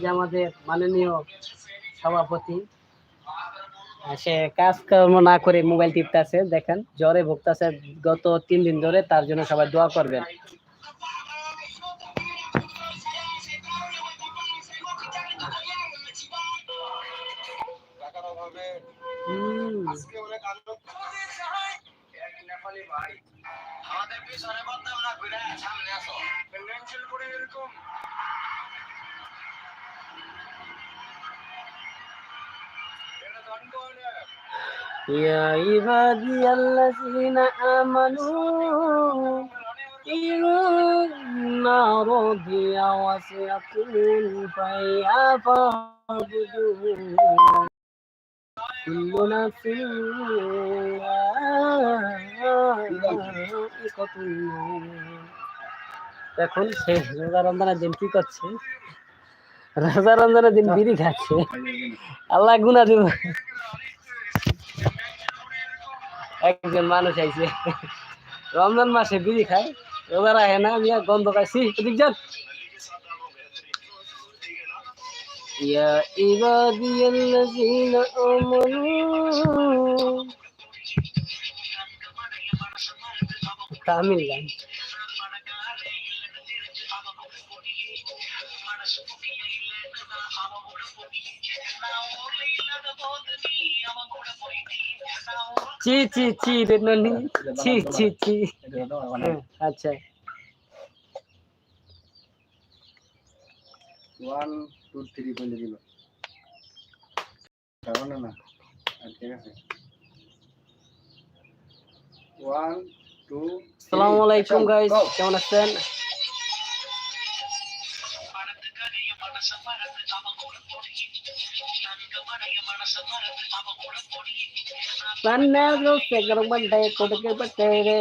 যে আমাদের মাননীয় সভাপতি সে কাজকর্ম না করে মোবাইল টিপতেছে, দেখেন, জ্বরে ভুগতেছে গত তিন দিন ধরে, তার জন্য সবাই দোয়া করবেন। আমাদের পিছনে সামনে আসো। এরকম يا عبادي الذين آمنوا إن أرضي واسعة فهي فاعبدون كل نفس ذائقة الموت এখন সে রোজা রমজানের দিন কি করছে রোজা রমজানের দিন বিড়ি খাচ্ছে আল্লাহ গুনা দিব একজন মানুষ আইছে রমজান মাসে বিড়ি খায় রোজা রাখে না মিয়া গন্ধ খাইছি এদিক যান يا عبادي الذين آمنوا তামিল গান চি চি চি রে ননি চি চি চি। হ্যাঁ, আচ্ছা। ওয়ান টু থ্রি বলে দিল। না আর ঠিক আছে। ওয়ান টু আসসালামু আলাইকুম গাইস কেমন আছেন? Panado se grabante kodake patere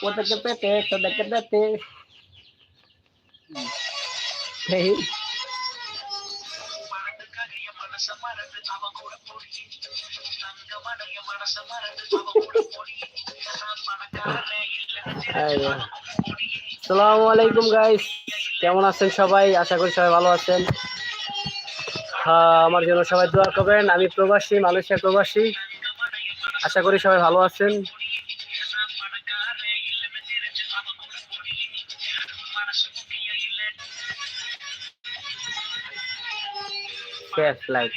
kodake pete kodake date Hey আসসালামু আলাইকুম গাইস কেমন আছেন সবাই আশা করি সবাই ভালো আছেন হ্যাঁ আমার জন্য সবাই দোয়া করবেন। আমি প্রবাসী মালয়েশিয়া প্রবাসী। আশা করি সবাই ভালো আছেন। শেষ লাইক।